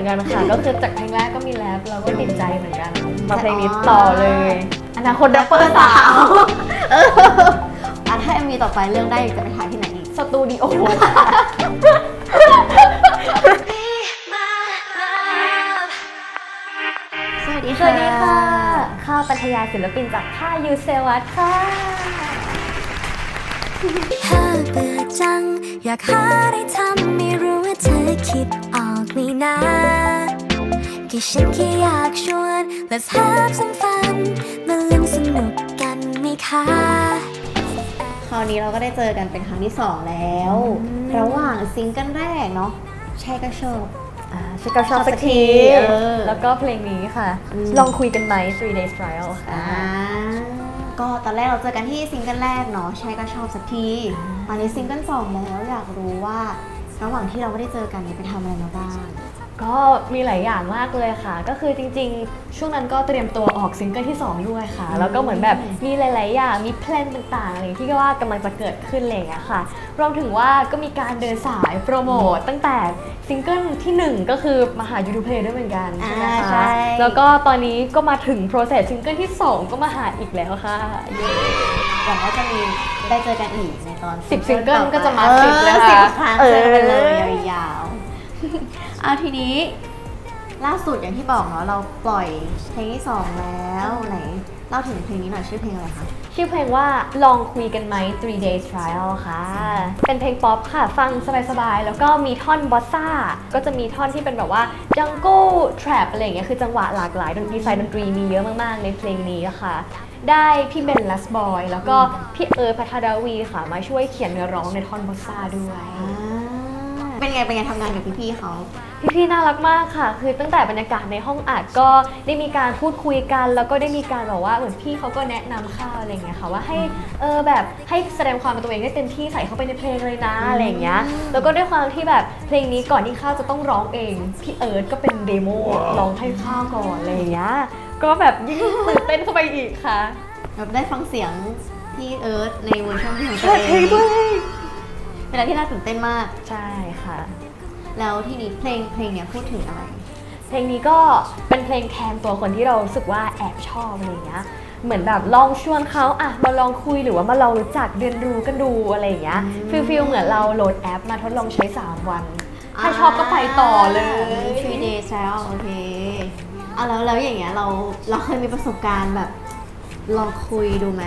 มือนกันค่ะ ก็คือจากเพลงแรกก็มีแรปเราก็ติดใจเหมือนกันมาเพลงนี้ต่อเลย อนาคตแรปเปอร์สาวเอออะถ้ามีต่อไปเรื่องได้จะไปถ่ายที่ไหนอีกสตูดิโอสวัสดีสวัสดีค่ะ ข้าวปัทยาศิลปินจากค่ายยูเซวัตค่ะถ้าเบื่อจัง อยากหาอะไรทำไม่รู้ว่าเธอคิดออก ไหมนะก็ฉันแค่อยากชวน Let's have some fun มาเล่นสนุกกันไหมคะคราวนี้เราก็ได้เจอกันเป็นครั้งที่สองแล้ว ระหว่างซิงเกิลแรกเนาะใช่ก็ชอบอ่าชิคก็ชอบสักทีเออแล้วก็เพลงนี้ค่ะอืมลองคุยกันไหม three days trial ค่ะอ่าก็ตอนแรกเราเจอกันที่ซิงเกิลแรกเนาะใช่ก็ชอบสักทีตอนนี้ซิงเกิลสองแล้วอยากรู้ว่า ระหว่างที่เราไม่ได้เจอกันเนี่ยไปทำอะไรมาบ้างก็มีหลายอย่างมากเลยค่ะ ก็คือจริงๆ ช่วงนั้นก็เตรียมตัวออกซิงเกิลที่ 2 ด้วยค่ะ แล้วก็เหมือนแบบมีหลาย ๆ อย่าง มีแพลนต่างๆอะไรที่ก็ว่ากำลังจะเกิดขึ้นอะไรอย่างเงี้ยค่ะ รวมถึงว่าก็มีการเดินสายโปรโมทตั้งแต่ซิงเกิลที่ 1 ก็คือมาหา YouTube Play ด้วยเหมือนกันใช่ไหมอ่าคะใช่แล้วก็ตอนนี้ก็มาถึงโปรเซสซิงเกิลที่ 2 ก็มาหาอีกแล้วค่ะเย้ หวังว่าจะมีได้เจอกันอีกในตอนสิบซิงเกิลก็จะมาออสิบแล้วค่ะสิบครั้งเออเจอกันเลยยาวๆเอาทีนี้ล่าสุดอย่างที่บอกเนาะเราปล่อยเพลงที่สองแล้วไหนเล่าถึงเพลงนี้หน่อยชื่อเพลงอะไรคะชื่อเพลงว่าลองคุยกันไหม three days trial ค่ะ เป็นเพลงป๊อปค่ะ ฟังสบายๆ แล้วก็มีท่อนบอสซ่า ก็จะมีท่อนที่เป็นแบบว่า jungle trap อะไรอย่างเงี้ย คือจังหวะหลากหลายดนตรีไซด์ดนตรีมีเยอะมากๆ ในเพลงนี้ค่ะ ได้พี่เบนลัสบอย แล้วก็พี่เอิร์ธพัทรดาวีค่ะมาช่วยเขียนเนื้อร้องในท่อนบอสซ่าด้วย เป็นไงเป็นไงทำงานกับพี่ๆเขาพี่ๆน่ารักมากค่ะ คือตั้งแต่บรรยากาศในห้องอัดก็ได้มีการพูดคุยกัน แล้วก็ได้มีการบอกว่าเหมือนพี่เขาก็แนะนำข้าวอะไรอย่างเงี้ยค่ะว่าให้เออแบบให้แสดงความเป็นตัวเองได้เต็มที่ใส่เข้าไปในเพลงเลยนะอะไรอย่างเงี้ย แล้วก็ด้วยความที่แบบเพลงนี้ก่อนที่ข้าวจะต้องร้องเองพี่เอิร์ธก็เป็นเดโมร้องให้ข้าวก่อนอะไรอย่างเงี้ย ก็แบบยิ่งตื่นเต้นเข้าไปอีกค่ะแบบได้ฟังเสียงพี่เอิร์ธในเวอร์ชันของตัเปิวดเอเพลงงด้วยเป็นอะไรที่น่าตื่นเต้นมาก ใช่ค่ะ แล้วที่นี้เพลงเพลงเนี้ยพูดถึงอะไร เพลงนี้ก็เป็นเพลงแทนตัวคนที่เรารู้สึกว่าแอบชอบอะไรอย่างเงี้ยเหมือนแบบลองชวนเขาอะมาลองคุยหรือว่ามาลองรู้จักเรียนรู้กันดูอะไรอย่างเงี้ยอืมฟิลฟิลเหมือนเราโหลดแอปมาทดลองใช้ 3 วัน ถ้าชอบก็ไปต่อเลย3 days แล้วโอเค เอาแล้วแล้วอย่างเงี้ยเราเราเคยมีประสบการณ์แบบ ลองคุยดูไหม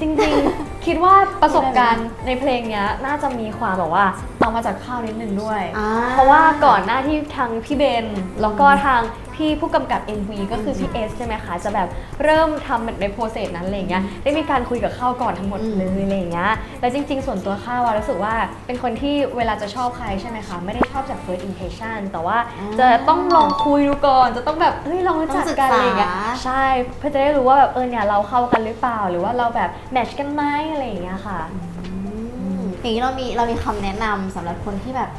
จริงๆ คิดว่าประสบการณ์ในเพลงเนี้ยน่าจะมีความแบบว่าเอามาจากข้าวนิดนึงด้วย อ่าเพราะว่าก่อนหน้าที่ทางพี่เบนแล้วก็ทาง พี่ผู้กำกับ MV ก็คือพี่เอสใช่ไหมคะ จะแบบเริ่มทำในโปรเซสนั้นอะไรเงี้ยได้มีการคุยกับข้าวก่อนทั้งหมดเลยอะไรเงี้ยแล้วจริง ๆ ส่วนตัวข้าวอะรู้สึกว่าเป็นคนที่เวลาจะชอบใครใช่ไหมคะ ไม่ได้ชอบจาก first impression แต่ว่าจะต้องลองคุยดูก่อน จะต้องแบบเฮ้ยลองรู้จักกันอะไรเงี้ยใช่เพื่อจะได้รู้ว่าแบบเออเนี่ยเราเข้ากันหรือเปล่า หรือว่าเราแบบแมทช์กันไหมอะไรอย่างเงี้ยค่ะอืมอย่างนี้เรามีเรามีคำแนะนำสำหรับคนที่แบบ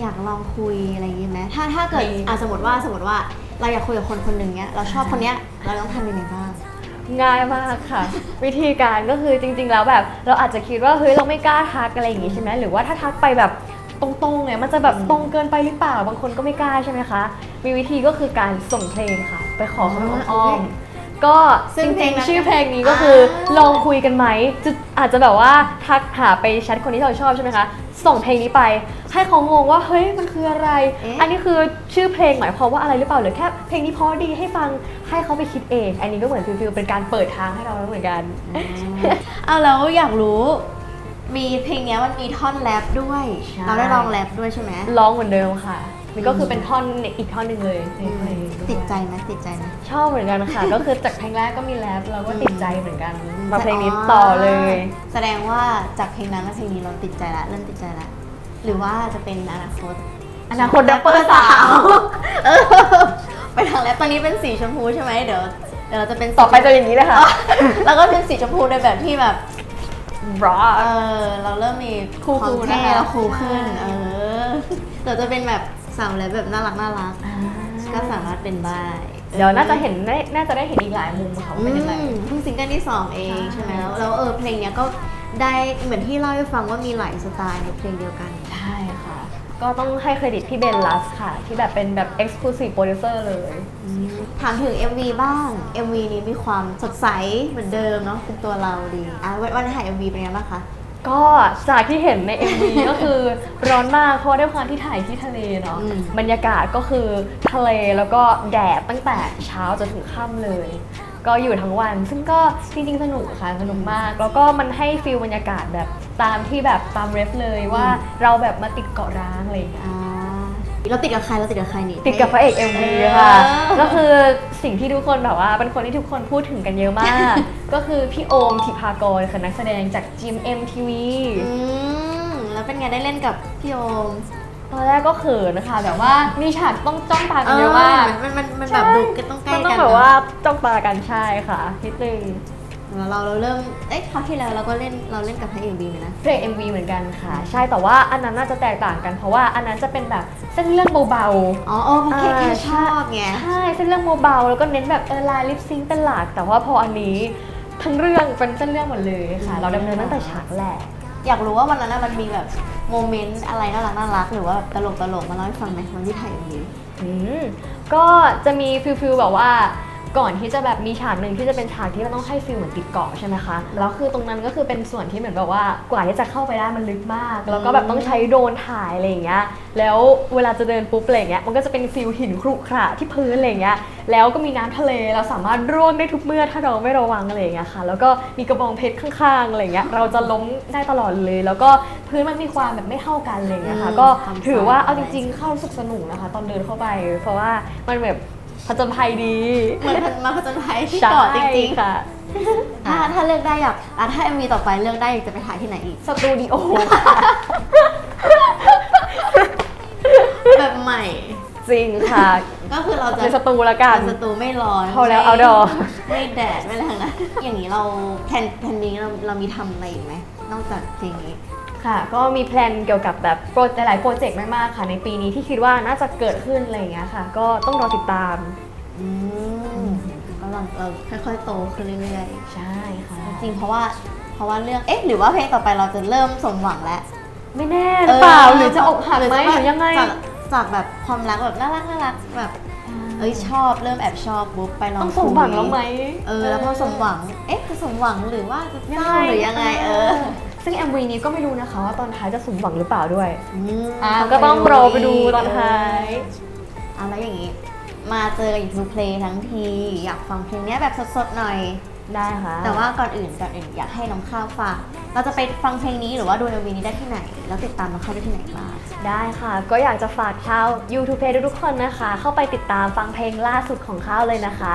อยากลองคุยอะไรอย่างงี้ไหมถ้าถ้าเกิดมีอะสมมติว่าสมมติว่า เราอยากคุยกับคนคนหนึ่งเนี้ยเราชอบคนเนี้ยเราต้องทำยังไงบ้าง ง่ายมากค่ะ วิธีการก็คือจริง ๆ แล้วแบบ เราอาจจะคิดว่าเฮ้ยเราไม่กล้าทักอะไรอย่างงี้ใช่ไหมหรือว่าถ้าทักไปแบบตรงๆเนี่ยมันจะแบบตรงเกินไปหรือเปล่าบางคนก็ไม่กล้าใช่ไหมคะ มีวิธีก็คือการส่งเพลงค่ะ ไปขอเขาทางอ้อม ก็ซึ่งจเพลริงงนั้นๆชื่อเพลงนี้ก็คืออาลองคุยกันไหมจะอาจจะแบบว่าทักหาไปแชทคนที่เราชอบใช่ไหมคะส่งเพลงนี้ไป ให้เขางงว่าเฮ้ยมันคืออะไร เอ๊ะ อันนี้คือชื่อเพลงหมายความว่าอะไรหรือเปล่าหรือแค่เพลงนี้เพราะดีให้ฟังให้เขาไปคิดเอง อันนี้ก็เหมือนฟิลๆเป็นการเปิดทางให้เราแล้วเหมือนกัน เอาแล้วอยากรู้ มีเพลงเนี้ยมันมีท่อนแรปด้วย ใช่ เราได้ลองแรปด้วยใช่ไหมร้องเหมือนเดิมค่ะ นี่ก็คือเป็นท่อนอีกท่อนหนึ่งเลยในเพลงวยติดใจไหมติดใจไหม ชอบเหมือนกันค่ะ ก็คือจากเพลงแรกก็มีแรปเราก็ติดใจเหมือนกันมาเพลงนี้ต่อเลย แสดงว่าจากเพลงนั้นและเพลงนี้เราติดใจละเริ่มติดใจละหรือว่าจะเป็นอนาคตอนาคตแรปเปอร์สาวเออไปทางแรปตอนนี้เป็นสีชมพูใช่ไหมเดี๋ยวเดี๋ยวเราจะเป็นสีต่อไปจะอย่างนี้เลยค่ะ แล้วก็เป็นสีชมพูในแบบที่แบบบราเออเราเริ่มมีคูลๆความเท่นะคะแล้วคูลขึ้นใช่เออเดี๋ยวจะเป็นแบบ สาวแรปแบบน่ารักน่ารักก็สามารถเป็นได้เดี๋ยวน่าจะเห็นได้น่าจะได้เห็นอีกหลายมุมค่ะว่าอืเป็นยังไงมเพิ่งซิงเกิลที่สองเองใช่ใช่ไหมแล้วแล้วเออเพลงเนี้ยก็ได้เหมือนที่เล่าให้ฟังว่ามีหลายสไตล์ในเพลงเดียวกันใช่ค่ะ ก็ต้องให้เครดิตพี่เบนลัสค่ะ ที่แบบเป็นแบบ exclusive producer เลย ถามถึง MV บ้าง MV นี้มีความสดใสเหมือนเดิมเนาะเป็นตัวเราดีอะวันวันถ่าย MV เป็นไงบ้างคะ ก็จากที่เห็นใน MV ก็คือร้อนมากเพราะว่าด้วยความที่ถ่ายที่ทะเลเนาะอืม บรรยากาศก็คือทะเลแล้วก็แดดตั้งแต่เช้าจนถึงค่ำเลย ก็อยู่ทั้งวัน ซึ่งก็จริงๆสนุกค่ะสนุกมาก แล้วก็มันให้ฟีลบรรยากาศแบบตามที่แบบตามเรฟเลยว่าเราแบบมาติดเกาะร้างอะไรอย่างเงี้ย อ่า เราติดกับใครเราติดกับใครนี่ ติดกับพระเอก MV ค่ะ เออ ก็คือสิ่งที่ทุกคนแบบว่าเป็นคนที่ทุกคนพูดถึงกันเยอะมาก ก็คือพี่โอมทิพากรค่ะนักแสดงจาก GMMTV อืมแล้วเป็นไงได้เล่นกับพี่โอมตอนแรกก็เขินนะคะแบบว่ามีฉากต้องจ้องตากันเยอะมาก มันมันมันแบบดูกันต้องใกล้มันกันต้องแบบว่าจ้องตากันใช่ค่ะนิดนึงแล้ว เราเราเริ่ม เอ๊ะคราวที่แล้วเราก็เล่นเราเล่นกับพระเอกบีไหมนะ เพลง MV เหมือนกันค่ะ ใช่แต่ว่าอันนั้นน่าจะแตกต่างกัน เพราะว่าอันนั้นจะเป็นแบบเส้นเรื่องเบาอ๋อโอ้เพราะแค่อ่าแค่ชอบไง ๆใช่เส้นเรื่องเบาๆแล้วก็เน้นแบบเออลายลิปซิงค์เป็นหลัก แต่ว่าพออันนี้ทั้งเรื่องเป็นเส้นเรื่องหมดเลยค่ะ เราดำเนินตั้งแต่ฉากแรก อยากรู้ว่าวันนั้นน่ะมันมีแบบโมเมนต์อะไรน่ารักน่ารักหรือว่าแบบตลกตลกมาเล่าให้ฟังไหมวันที่ถ่ายบี อืมก็จะมีฟิลฟิลแบบว่า ก่อนที่จะแบบมีฉากหนึ่งที่จะเป็นฉากที่เราต้องให้ฟิลเหมือนติดเกาะใช่ไหมคะแล้วคือตรงนั้นก็คือเป็นส่วนที่เหมือนแบบว่ากว่าที่จะเข้าไปได้มันลึกมาก แล้วก็แบบต้องใช้โดรนถ่ายอะไรอย่างเงี้ยแล้วเวลาจะเดินปุ๊บอะไรเงี้ยมันก็จะเป็นฟิลหินครุขระที่พื้นอะไรเงี้ยแล้วก็มีน้ำทะเลเราสามารถร่วงได้ทุกเมื่อถ้าเราไม่ระวังอะไรเงี้ยค่ะ แล้วก็มีกระบองเพชรข้างๆอะไรเงี้ยเราจะล้มได้ตลอดเลย แล้วก็พื้นมันมีความแบบไม่เท่ากันอะไรอย่างเงี้ยค่ะก็ถือว่าเอาจริงๆเข้าสึกสนุกนะคะ ตอนเดินเข้าไป เพราะว่ามันแบบ ผจญภัยดีเหมือนมันมาผจญภัยที่เกาะจริงๆ ค่ะๆถ้าถ้าเลือกได้อยากอะถ้า MV ต่อไปเลือกได้อยากจะไปถ่ายที่ไหนอีก สตูดิโอแบบใหม่ จริงค่ะ ก็คือเราจะในสตูละกันในสตูไม่ร้อนพอแล้วไม่ outdoor ไม่แดดไม่อะไรทั้งนั้นอย่างนี้เราแผนแผนนี้เราเรามีทำอะไรอีกไหมนอกจากเพลงนี้ ค่ะ ก็มีแพลนเกี่ยวกับแบบโปรหลายๆโปรเจกต์มากๆค่ะ ในปีนี้ที่คิดว่าน่าจะเกิดขึ้นอะไรอย่างเงี้ยค่ะ ก็ต้องรอติดตาม อืมกำลังเราค่อยๆโตขึ้นเรื่อยใช่ค่ะ ๆจริงเพราะว่าเพราะว่าเรื่องเอ๊ะหรือว่าเพลงต่อไปเราจะเริ่มสมหวังแล้วไม่แน่หรือเปล่าหรือจะอกหักไหมจะหรือยังไงจากจากแบบความรักแบบน่ารักน่ารักแบบ เอ้ยชอบเริ่มแอบชอบปุ๊บไปลองต้องสมหวังคุยแล้วไหม เออแล้วพอสมหวัง เอ๊ะจะสมหวังหรือว่าจะเศร้าหรือยังไงเออ ซึ่ง MV นี้ก็ไม่รู้นะคะว่าตอนท้ายจะสมหวังหรือเปล่าด้วยมอ่าก็ต้องรอไปดูตอนท้ายเอาแล้วอย่างนี้ มาเจออยู่ทูเพลงทั้งที อยากฟังเพลงเนี้ยแบบสดๆหน่อย ได้ค่ะ แต่ว่าก่อนอื่นก่อนอื่นอยากให้น้องข้าวฝากเราจะไปฟังเพลงนี้หรือว่าดู MV นี้ได้ที่ไหน แล้วติดตามน้องข้าวได้ที่ไหนบ้างได้ค่ะ ก็อยากจะฝากชาว YouTube Play ทุกๆคนนะคะ เข้าไปติดตามฟังเพลงล่าสุดของข้าวเลยนะคะ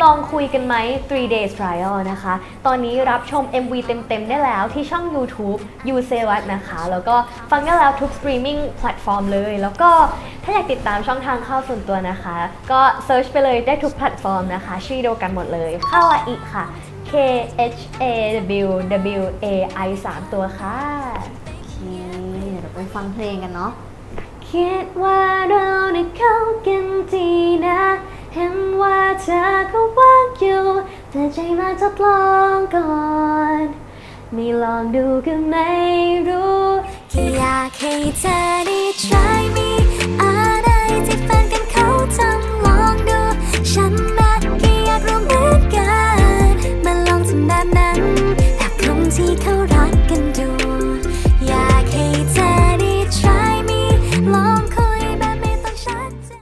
ลองคุยกันไหม3 days trial นะคะ ตอนนี้รับชม MV เต็มๆ ได้แล้วที่ช่อง YouTube You Say What นะคะ แล้วก็ฟังได้แล้วทุก streaming platform เลย แล้วก็ถ้าอยากติดตามช่องทางข้าวส่วนตัวนะคะ ก็ search ไปเลยได้ทุกแพลตฟอร์มนะคะ ชื่อเดียวกันหมดเลยข้าวาอิค่ะ K H A W W A I 3 ตัวค่ะ โอเคเดี๋ยวเราไปฟังเพลงกันเนาะ คิดว่าเราได้เข้ากันดีนะ เห็นว่าเธอก็ว่างอยู่แต่ใจมาจะลองก่อนไม่ลองดูก็ไม่รู้แค่อยากให้เธอได้